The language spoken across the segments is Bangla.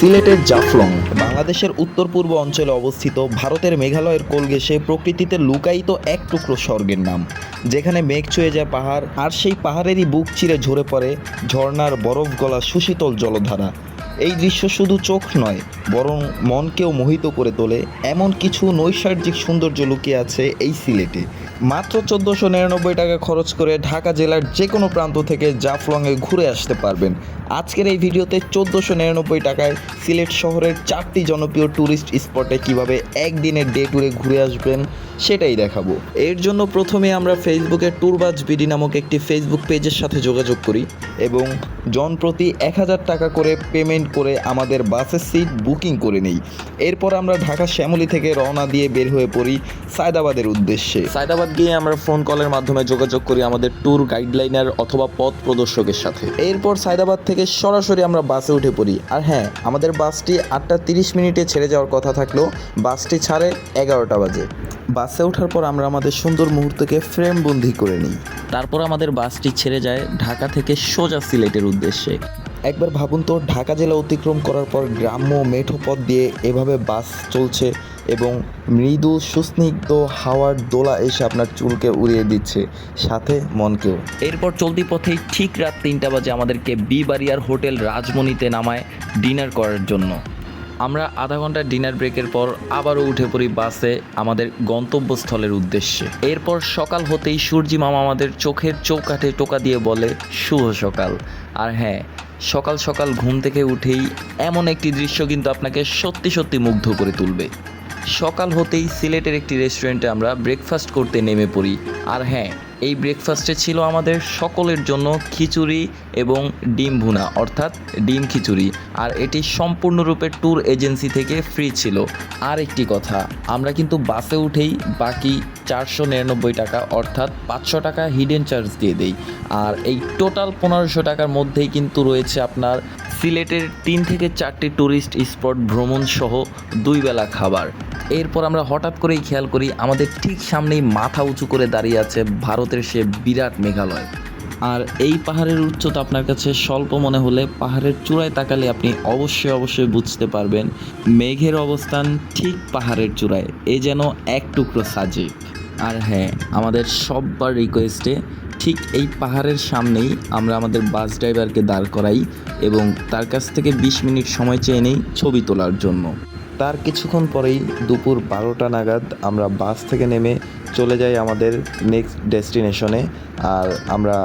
সিলেটের জাফলং। বাংলাদেশের উত্তর পূর্ব অঞ্চলে অবস্থিত ভারতের মেঘালয়ের কোলগেশে প্রকৃতিতে লুকায়িত এক টুকরো স্বর্গের নাম। যেখানে মেঘ ছুঁয়ে যায় পাহাড়, আর সেই পাহাড়েরই বুক চিরে ঝরে পড়ে ঝর্ণার বরফ গলা সুশীতল জলধারা। এই দৃশ্য শুধু চোখ নয়, বরং মনকেও মোহিত করে তোলে এমন কিছু নৈসর্গিক সৌন্দর্য লুকিয়ে আছে এই সিলেটে। মাত্র চোদ্দোশো নিরানব্বই টাকা খরচ করে ঢাকা জেলার যে কোনো প্রান্ত থেকে জাফলংয়ে ঘুরে আসতে পারবেন। আজকের এই ভিডিওতে চোদ্দোশো নিরানব্বই টাকায় সিলেট শহরের চারটি জনপ্রিয় ট্যুরিস্ট স্পটে কীভাবে একদিনের ডে ট্যুরে ঘুরে আসবেন সেটাই দেখাবো। এর জন্য প্রথমে আমরা ফেসবুকে ট্যুরবাজ বিডি নামক একটি ফেসবুক পেজের সাথে যোগাযোগ করি এবং জন প্রতি এক হাজার টাকা করে পেমেন্ট করে আমাদের বাসের সিট বুকিং করে নেই। এরপর আমরা ঢাকা শ্যামলি থেকে রওনা দিয়ে বের হয়ে পড়ি সায়দাবাদের উদ্দেশ্যে। সায়দাবাদ গিয়ে আমরা ফোন কলের মাধ্যমে যোগাযোগ করি আমাদের ট্যুর গাইডলাইনার অথবা পথ প্রদর্শকের সাথে। এরপর সায়দাবাদ থেকে সরাসরি আমরা বাসে উঠে পড়ি। আর হ্যাঁ আমাদের বাসটি আটটা তিরিশ মিনিটে ছেড়ে যাওয়ার কথা থাকলেও বাসটি ছাড়ে এগারোটা বাজে। বাসে ওঠার পর আমরা আমাদের সুন্দর মুহূর্তকে ফ্রেম বন্দি করে নিই। তারপর আমাদের বাসটি ছেড়ে যায় ঢাকা থেকে সোজা সিলেটের উদ্দেশ্যে। একবার ভাবুন তো ঢাকা জেলা অতিক্রম করার পর গ্রাম্য মেঠো পথ দিয়ে এভাবে বাস চলছে এবং মৃদু সুস্নিগ্ধ হাওয়ার দোলা এসে আপনার চুলকে উড়িয়ে দিচ্ছে সাথে মনকেও। এরপর চলতি পথেই ঠিক রাত তিনটা বাজে আমাদেরকে বি বাড়িয়ার হোটেল রাজমণিতে নামায় ডিনার করার জন্য। আমরা আধা ঘণ্টা ডিনার ব্রেকের পর আবারও উঠে পড়ি বাসে আমাদের গন্তব্যস্থলের উদ্দেশ্যে। এরপর সকাল হতেই সূর্যি মামা আমাদের চোখের চৌকাঠে টোকা দিয়ে বলে, শুভ সকাল। আর হ্যাঁ সকাল সকাল ঘুম থেকে উঠেই এমন একটি দৃশ্য কিন্তু আপনাকে সত্যি সত্যি মুগ্ধ করে তুলবে। সকাল হতেই সিলেটের একটি রেস্টুরেন্টে আমরা ব্রেকফাস্ট করতে নেমে পড়ি। আর হ্যাঁ এই ব্রেকফাস্টে ছিল আমাদের সকলের জন্য খিচুড়ি এবং ডিম ভুনা, অর্থাৎ ডিম খিচুড়ি। আর এটি সম্পূর্ণরূপে ট্যুর এজেন্সি থেকে ফ্রি ছিল। আর একটি কথা, আমরা কিন্তু বাসে উঠেই বাকি চারশো নিরানব্বই টাকা, অর্থাৎ পাঁচশো টাকা হিডেন চার্জ দিয়ে দেই। আর এই টোটাল পনেরোশো টাকার মধ্যেই কিন্তু রয়েছে আপনার সিলেটের তিন থেকে চারটি ট্যুরিস্ট স্পট ভ্রমণ সহ দুই বেলা খাবার। এরপর আমরা হঠাৎ করেই খেয়াল করি, আমাদের ঠিক সামনেই মাথা উঁচু করে দাঁড়িয়ে আছে ভারতের সে বিরাট মেঘালয়। আর এই পাহাড়ের উচ্চতা আপনার কাছে স্বল্প মনে হলে পাহাড়ের চূড়ায় তাকালে আপনি অবশ্যই অবশ্যই বুঝতে পারবেন, মেঘের অবস্থান ঠিক পাহাড়ের চূড়ায়, এ যেন এক টুকরো সাজে আর হ্যাঁ আমাদের সববার রিকোয়েস্টে ঠিক এই পাহাড়ের সামনেই আমরা আমাদের বাস ড্রাইভারকে দাঁড় করাই এবং তার কাছ থেকে বিশ মিনিট সময় চেয়ে নেই ছবি তোলার জন্য। তার কিছুক্ষণ পরেই দুপুর বারোটা নাগাদ আমরা বাস থেকে নেমে চলে যাই আমাদের নেক্সট ডেস্টিনেশনে আর আমরা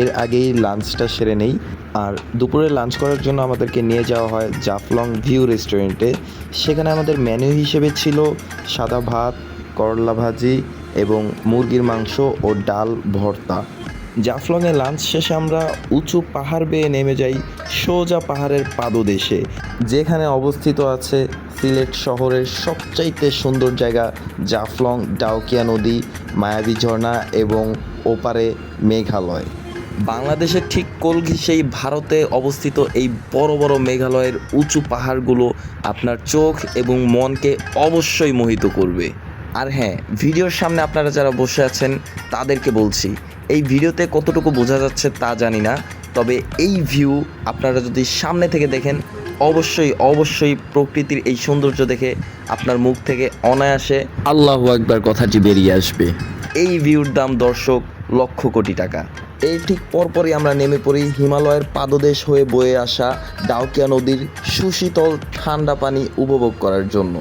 এর আগেই লাঞ্চটা সেরে নেই। আর দুপুরে লাঞ্চ করার জন্য আমাদেরকে নিয়ে যাওয়া হয় জাফলং ভিউ রেস্টুরেন্টে। সেখানে আমাদের মেনু হিসেবে ছিল সাদা ভাত, করলা ভাজি এবং মুরগির মাংস ও ডাল ভর্তা। জাফলংয়ে লাঞ্চ শেষে আমরা উঁচু পাহাড় বেয়ে নেমে যাই সোজা পাহাড়ের পাদদেশে, যেখানে অবস্থিত আছে সিলেট শহরের সবচাইতে সুন্দর জায়গা জাফলং ডাউকিয়া নদী, মায়াবী ঝর্ণা এবং ওপারে মেঘালয়। বাংলাদেশের ঠিক কোল ঘেঁষেই ভারতে অবস্থিত এই বড় বড় মেঘালয়ের উঁচু পাহাড়গুলো আপনার চোখ এবং মনকে অবশ্যই মোহিত করবে। আর হ্যাঁ ভিডিওর সামনে আপনারা যারা বসে আছেন তাদেরকে বলছি এই ভিডিওতে কতটুকু বোঝা যাচ্ছে তা জানি না তবে এই ভিউ আপনারা যদি সামনে থেকে দেখেন অবশ্যই অবশ্যই প্রকৃতির এই সৌন্দর্য দেখে আপনার মুখ থেকে অনায়াসে আল্লাহ একবার কথাটি বেরিয়ে আসবে। এই ভিউর দাম দর্শক লক্ষ কোটি টাকা। এই ঠিক পরপরই আমরা নেমে পড়ি হিমালয়ের পাদদেশ হয়ে বয়ে আসা ডাউকিয়া নদীর সুশীতল ঠান্ডা পানি উপভোগ করার জন্য।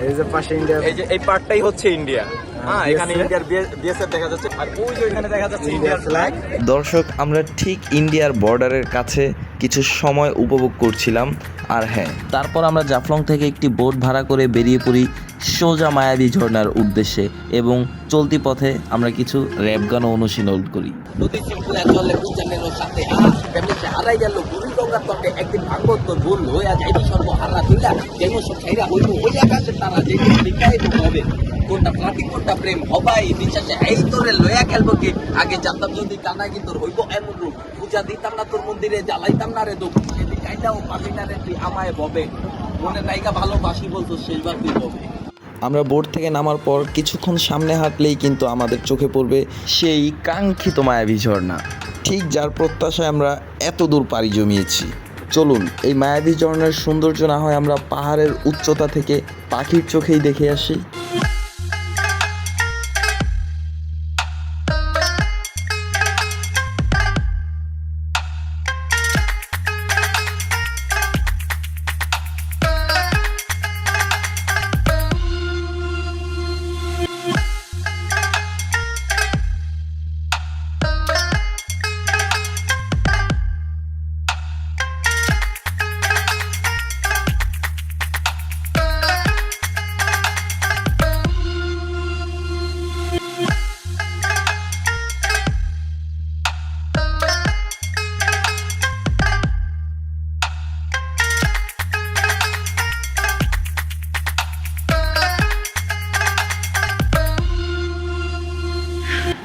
এই যে পাশে ইন্ডিয়া এই যে এই পার্টটাই হচ্ছে ইন্ডিয়া হ্যাঁ এখানে BSF? দেখা যাচ্ছে। আর ওই যে ওইখানে দেখা যাচ্ছে ইন্ডিয়ার দর্শক আমরা ঠিক ইন্ডিয়ার বর্ডারের কাছে কিছু সময় উপভোগ করছিলাম, আর হ্যাঁ। তারপর আমরা জাফলং থেকে একটি বোট ভাড়া করে বেরিয়ে পড়ি সোজা মায়াবী ঝর্ণার উদ্দেশ্যে এবং চলতি পথে আমরা কিছু র্যাপ গানও অনুশীলন করি। কোনটা প্লাটি কোনটা প্রেম, হবাই বিশ্বাসে এই তোরে লয়া খেলব কি? আগে জানতাম যদি কানা কি তোর হইব এমন রূপ। পূজা দিতাম না তোর মন্দিরে, জ্বালাইতাম না রে দুঃখ পাবি না রে, তুই আমায় ববে। মনে নাইকা ভালোবাসি বলতো শেষবার তুই ববে। আমরা বোট থেকে নামার পর কিছুক্ষণ সামনে হাঁটলেই কিন্তু আমাদের চোখে পড়বে সেই কাঙ্ক্ষিত মায়াবী ঝর্ণা ঠিক যার প্রত্যাশায় আমরা এত দূর পাড়ি জমিয়েছি। চলুন, এই মায়াবী ঝর্ণার সৌন্দর্য না হয় আমরা পাহাড়ের উচ্চতা থেকে পাখির চোখেই দেখে আসি।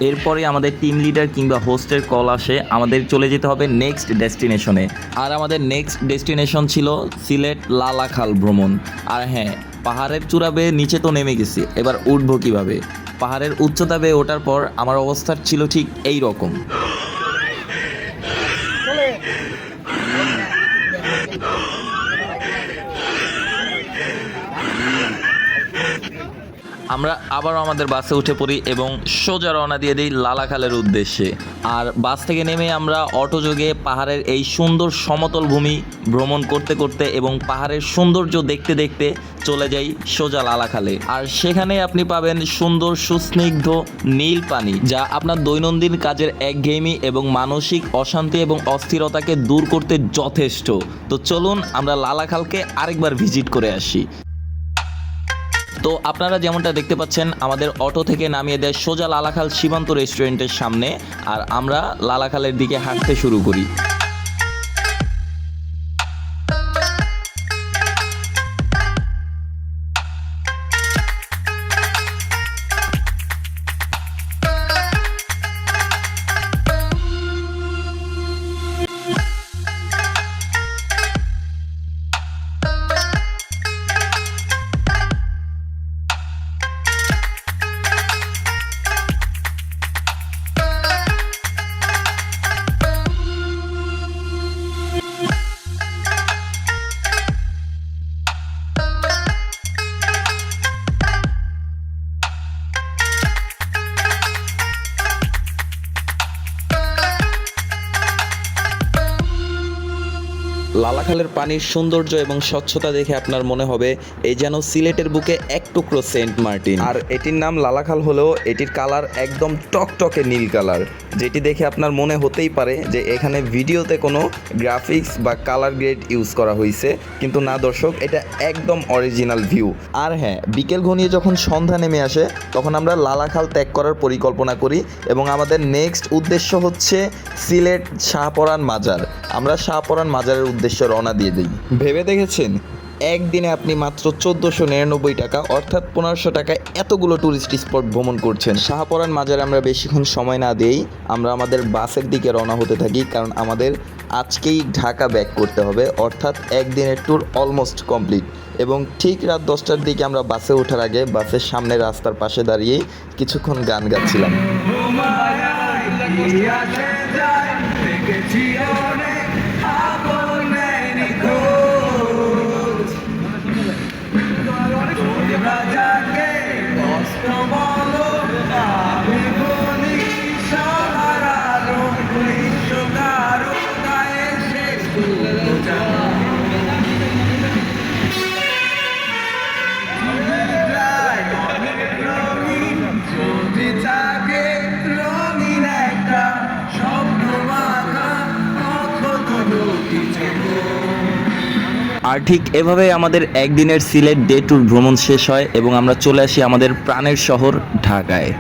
এরপরে আমাদের টিম লিডার কিংবা হোস্টের কল আসে, আমাদের চলে যেতে হবে নেক্সট ডেস্টিনেশনে আর আমাদের নেক্সট ডেস্টিনেশন ছিল সিলেট লালাখাল ভ্রমণ। আর হ্যাঁ পাহাড়ের চূড়া বেয়ে নিচে তো নেমে গেছি, এবার উঠবো কীভাবে? পাহাড়ের উচ্চতা বেয়ে ওঠার পর আমার অবস্থা ছিল ঠিক এই রকম আমরা আবারও আমাদের বাসে উঠে পড়ি এবং সোজা রওনা দিয়ে দিই লালাখালের উদ্দেশ্যে। আর বাস থেকে নেমে আমরা অটোযোগে পাহাড়ের এই সুন্দর সমতল ভূমি ভ্রমণ করতে করতে এবং পাহাড়ের সৌন্দর্য দেখতে দেখতে চলে যাই সোজা লালাখালে আর সেখানে আপনি পাবেন সুন্দর সুস্নিগ্ধ নীল পানি, যা আপনার দৈনন্দিন কাজের একঘেয়েমি এবং মানসিক অশান্তি এবং অস্থিরতাকে দূর করতে যথেষ্ট। তো চলুন আমরা লালাখালকে আরেকবার ভিজিট করে আসি। তো আপনারা যেমনটা দেখতে পাচ্ছেন, আমাদের অটো থেকে নামিয়ে দেয় সোজা লালাখাল সীমান্ত রেস্টুরেন্টের সামনে, আর আমরা লালাখালের দিকে হাঁটতে শুরু করি। লালাখালের পানির সৌন্দর্য এবং স্বচ্ছতা দেখে আপনার মনে হবে এই যেন সিলেটের বুকে এক টুকরো সেন্ট মার্টিন। আর এটির নাম লালাখাল হলেও এটির কালার একদম টকটকে নীল কালার, যেটি দেখে আপনার মনে হতেই পারে যে এখানে ভিডিওতে কোনো গ্রাফিক্স বা কালার গ্রেড ইউজ করা হয়েছে কিন্তু না দর্শক, এটা একদম অরিজিনাল ভিউ। আর হ্যাঁ বিকেল ঘনিয়ে যখন সন্ধ্যা নেমে আসে, তখন আমরা লালাখাল ত্যাগ করার পরিকল্পনা করি এবং আমাদের নেক্সট উদ্দেশ্য হচ্ছে সিলেট শাহপরান মাজার। আমরা শাহপরান মাজারের উদ্দেশ্যে রওনা দিয়ে দিই। ভেবে দেখেছেন? একদিনে আপনি মাত্র চোদ্দোশো নিরানব্বই টাকা, অর্থাৎ পনেরোশো টাকায় এতগুলো ট্যুরিস্ট স্পট ভ্রমণ করছেন। শাহপরান মাজারে আমরা বেশিক্ষণ সময় না দিয়েই আমরা আমাদের বাসের দিকে রওনা হতে থাকি, কারণ আমাদের আজকেই ঢাকা ব্যাক করতে হবে, অর্থাৎ একদিনের ট্যুর অলমোস্ট কমপ্লিট এবং ঠিক রাত দশটার দিকে আমরা বাসে ওঠার আগে বাসের সামনে রাস্তার পাশে দাঁড়িয়ে কিছুক্ষণ গান গাচ্ছিলাম। আর ঠিক এভাবে আমাদের একদিনের সিলেট ডে ট্যুর ভ্রমণ শেষ হয় এবং আমরা চলে আসি আমাদের প্রাণের শহর ঢাকায়।